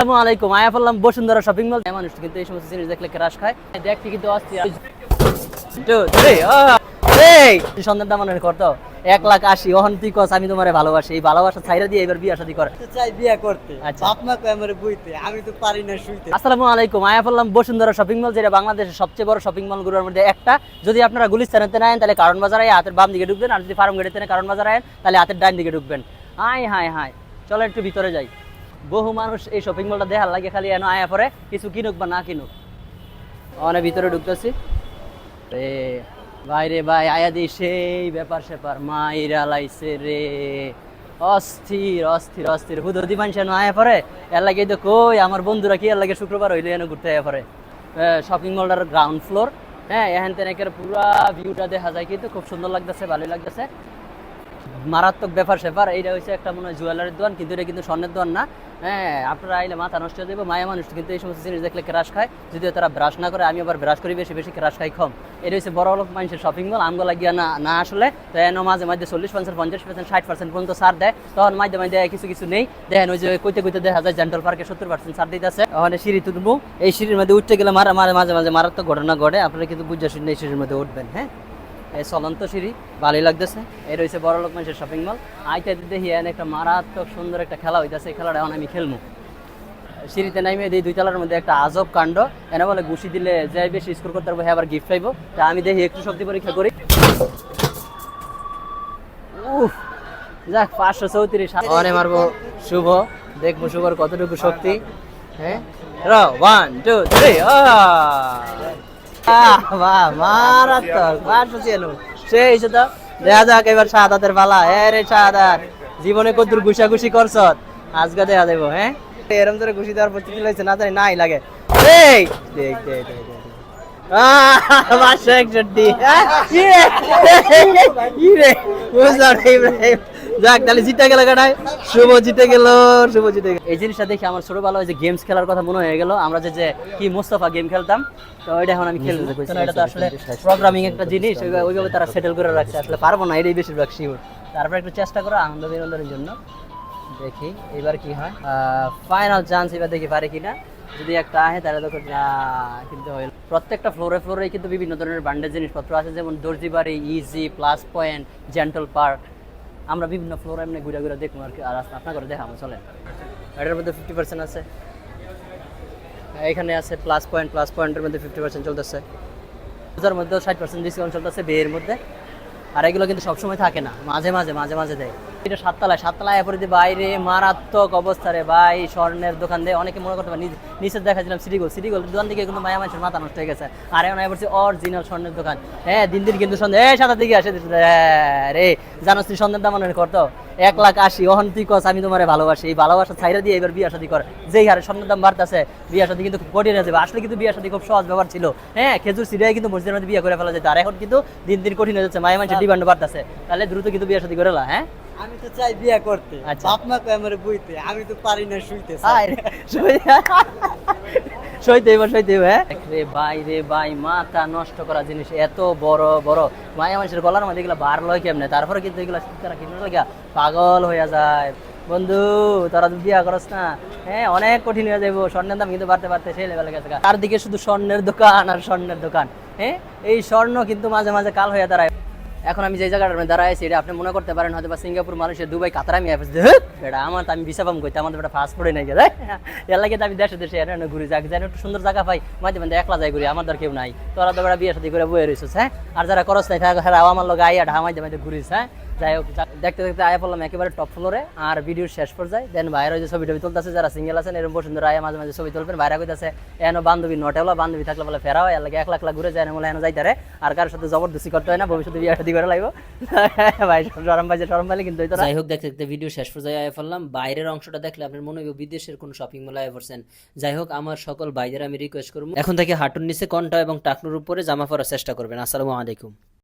আসসালামু আলাইকুম। আয়া বসুন্ধরা শপিং মল মানুষ কিন্তু এই সমস্ত জিনিস দেখলে ক্রাশ খায়? দেখতে কিন্তু করতো এক লাখ আশি ওহন তুই কস আমি তোমারে ভালোবাসি। এই ভালোবাসা ছাইরা দিয়ে এবার বিয়া শাদী করে। তো চাই বিয়া করতে। আচ্ছা। বাপ মা কয় আমি তো পারি না শুইতে। আসসালামু আলাইকুম। আয়া বললাম বসুন্ধরা শপিং মল যেটা বাংলাদেশের সবচেয়ে বড় শপিং মলগুলোর মধ্যে একটা। যদি আপনারা গুলিস্তানেতে নেন তাহলে কারণ বাজারে হাতের বাম দিকে ঢুকবেন। আর যদি ফার্ম গেটেতে নেন কারণ বাজারে আয়েন তাহলে হাতের ডান দিকে ঢুকবেন। হাই হাই হাই চলো একটু ভিতরে যাই। বহু মানুষ এই শপিং মলটা দেখার লাগে খালি এনে আয়া পরে কিছু কিনুক বা না কিনুক। অনেক ভিতরে ঢুকতেছি। রে ভাই রে ভাই, আয়া দি সেই ব্যাপার স্যাপার, মাইরা লাইছে রে। অস্থির অস্থির অস্থির। হুদুদি মানুষ এনে আয়া পরে। এর লাগে তো কই, আমার বন্ধুরা কি এর লাগে শুক্রবার হইলে এনে ঘুরতে আয়া পরে? শপিং মলটার গ্রাউন্ড ফ্লোর হ্যাঁ এখান থেকে পুরা ভিউটা দেখা যায়, কিন্তু খুব সুন্দর লাগতেছে, ভালোই লাগতেছে। মারাত্মক ব্যাপার স্যাপার। এইটা হচ্ছে একটা মনে হয় জুয়েলারির দোকান কিন্তু এটা কিন্তু স্বর্ণের দোকান না। হ্যাঁ আপনারা আইলে মাথা নষ্ট যাবে মায়া মানুষ, কিন্তু এই সমস্ত জিনিস দেখলে ক্রাশ খায়। যদিও তারা ব্রাশ না করে, আমি আবার ব্রাশ করি, বেশি বেশি ক্রাশ খাই কম। এটা হচ্ছে বড় লোক মানুষের শপিং মল আমগুলো লাগিয়া না না আসলে, তো এন মাঝে মাঝে চল্লিশ পার্সেন্ট পঞ্চাশ পার্সেন্ট ষাট পার্সেন্ট পর্যন্ত ছাড় দেয়। তখন মাঝে মাঝে কিছু কিছু নেই। দেখেন ওই যে কইতে কইতে দেখা যায় জেন্টাল পার্কে সত্তর পার্সেন্ট ছাড় দিতেছে। ওখানে সিঁড়ি তুলবো। এই সিঁড়ির মধ্যে উঠতে গেলে মারা মাঝে মাঝে মাঝে মারাত্মক ঘটনা ঘটে। আপনারা কিন্তু বুঝে শুনে এই সিঁড়ির মধ্যে উঠবেন হ্যাঁ? এই চলন্ত সিঁড়ি ভালোই লাগতেছে। এই রয়েছে বড় লোক মানুষের শপিং মল আইতে দেখি এনে একটা মারাত্মক সুন্দর একটা খেলা হইতেছে, এই খেলাটা এখন আমি খেলব সিঁড়িতে নাইমে দিই দুই তলার মধ্যে একটা আজব কাণ্ড। এনে বলে ঘুষি দিলে যে বেশি স্কোর করতে পারব হ্যাঁ আবার গিফট পাইবো। তা আমি দেখি একটু শক্তি পরীক্ষা করি। উফ, যাক, পাঁচশো চৌত্রিশ। অনে মারবো, শুভ। দেখব শুভর কতটুকু শক্তি। হ্যাঁ? ওয়ান টু থ্রি বাহ মারাত্মক রে শাহাদাত, জীবনে ঘুষাঘুষি করছ? আজকে দেখা দেবো হ্যাঁ? এরম ধরে ঘুষি দেওয়ার প্রস্তুতি লাগছে না জানি নাই লাগে। বুঝলাম ইব্রাহিম। যাক তাহলে জিতে গেল শুভ জিতে গেল শুভ জিতে গেল। এই জিনিসটা দেখে আমার ছোট ভালো যে গেমস খেলার কথা মনে হয়ে গেল। আমরা যে যে কি মোস্তফা গেম খেলতাম তো এটা এখন আমি খেলতে এটা তো আসলে প্রোগ্রামিং একটা জিনিস ওইভাবে তারা সেটেল করে রাখছে। আসলে পারব না এটাই বেশিরভাগ শিওর তারপর একটু চেষ্টা করো আনন্দ বিনোদনের জন্য। দেখি এবার কি হয়? ফাইনাল চান্স এবার দেখি পারে কিনা। যদি একটা আহে তাহলে না কিন্তু হইল। প্রত্যেকটা ফ্লোরে ফ্লোরে কিন্তু বিভিন্ন ধরনের বান্ডের জিনিসপত্র আছে যেমন Dorjibari easy plus point gentle park আমরা বিভিন্ন ফ্লোরে এমনি ঘুরে ঘুরে দেখব আর কি। আর আপনার করে দেখাবো চলে এটার মধ্যে ফিফটি পার্সেন্ট আছে। এখানে আছে প্লাস পয়েন্ট প্লাস পয়েন্টের মধ্যে ফিফটি পার্সেন্ট চলতেছে। পূজার মধ্যেও ষাট পার্সেন্ট ডিসকাউন্ট চলতেছে বিয়ের মধ্যে। আর এগুলো কিন্তু সবসময় থাকে না, মাঝে মাঝে মাঝে মাঝে দেয়। এটা সাততলায়। সাততলায় এরপরে যে বাইরে মারাত্মক অবস্থা রে ভাই স্বর্ণের দোকান দেয় অনেকে মনে করতে পারে নিচে দেখাছিলাম সিটিগোল সিটিগোল দোকান থেকে কিন্তু মায়া মানুষের মাথা নষ্ট হয়ে গেছে। আর এখন এবার অরিজিনাল স্বর্ণের দোকান। হ্যাঁ দিন দিন কিন্তু সন্ধ্যা সাতার দিকে আসে হ্যাঁ, রে জানো তুই সন্ধ্যের দাম মনে করতো এক লাখ আশি। ওহন তুই কস আমি তোমার ভালোবাসি। এই ভালোবাসা ছাইরা দিয়ে এবার বিয়া শাদী কর। যেই হারে স্বর্ণের দাম বাড়তেছে বিয়া শাদী কিন্তু খুব কঠিন হয়ে যাবে। আসলে কিন্তু বিয়া শাদী খুব সহজ ব্যাপার ছিল। হ্যাঁ খেজুর সিরিয়ায় কিন্তু মসজিদের মধ্যে বিয়ে করে ফেলা যেত। আর এখন কিন্তু দিন দিন কঠিন হয়ে যাচ্ছে। মায়া মানুষের ডিমান্ড বাড়তেছে। তাহলে দ্রুত কিন্তু বিয়া শাদী করে হ্যাঁ? আমি তো চাই বিয়া করতে। আচ্ছা। বাপ মা কয় আমারে বইতে আমি তো পারি না শুইতে হায় সই- হ্যাঁ? রে ভাই রে ভাই মাথা নষ্ট করা জিনিস এত বড় বড়। মায়া মানুষের গলার মধ্যে এগুলো বার লয় কেমনে? তারপরে কিন্তু এগুলো তারা কিনে লাগা পাগল হয়ে যায়। বন্ধু তোরা বিয়া করস না। হ্যাঁ অনেক কঠিন হয়ে যাব স্বর্ণের দাম কিন্তু বাড়তে বাড়তে সেই লেভেলে গেছে চারদিকে শুধু স্বর্ণের দোকান আর স্বর্ণের দোকান হ্যাঁ? এই স্বর্ণ কিন্তু মাঝে মাঝে কাল হয়ে দাঁড়ায়। এখন আমি যে জায়গাটা মধ্যে দাঁড়ায় আছি, এটা আপনি মনে করতে পারেন হয়তো বা সিঙ্গাপুর, মালয়েশিয়া, দুবাই, কাতার, আমি এটা আমার তো আমি ভিসা পাম করতে আমাদের একটা পাসপোর্টে নাই গেলে এর লাগে আমি দেশে দেশে এনে ঘুরে, যাক, যেন একটু সুন্দর জায়গা পাই, মাঝে মাঝে একলা যাই ঘুরি, আমার ধর কেউ নাই। তোরা তো বিয়ে সাথে করে বয়ে রয়েছে হ্যাঁ? আর যারা করস নাই তারা হ্যাঁ আমার লোক আইয়া ঢামাই মাঝে ঘুরিস হ্যাঁ? যাই হোক দেখতে দেখতে আয়া পড়লাম একেবারে টপ ফ্লোরে আর ভিডিওর শেষ পর্যায়ে দেন বাইরে যে ছবি টবি তুলতেছে, যারা সিঙ্গেল আছেন এরকম বসুন্ধরা আয়া মাঝে মাঝে ছবি তুলবেন, বাইরে কইতাছে এন বান্ধবী নটে হলো বান্ধবী থাকলে বলে ফেরাও, এর লাগে এক লাখ লাখ ঘুরে যায় না, বলে এনে যাইতারে আর কারোর সাথে জবরদস্তি করতে হয় না, ভবিষ্যতে বিয়ে শাদী করে লাগবো ভাই সরম ভাই সরম পাইলে কিন্তু যাই হোক, দেখতে দেখতে ভিডিও শেষ পর্যায়ে আয়া ফেললাম বাইরের অংশটা দেখলে আপনার মনে হবে বিদেশের কোনো শপিং মলে আয়া পড়ছেন। যাই হোক, আমার সকল ভাইদের আমি রিকোয়েস্ট করব, এখন থেকে হাঁটুর নিচে কন্টা এবং টাকনুর উপরে জামা পরার চেষ্টা করবেন। আসসালামু আলাইকুম।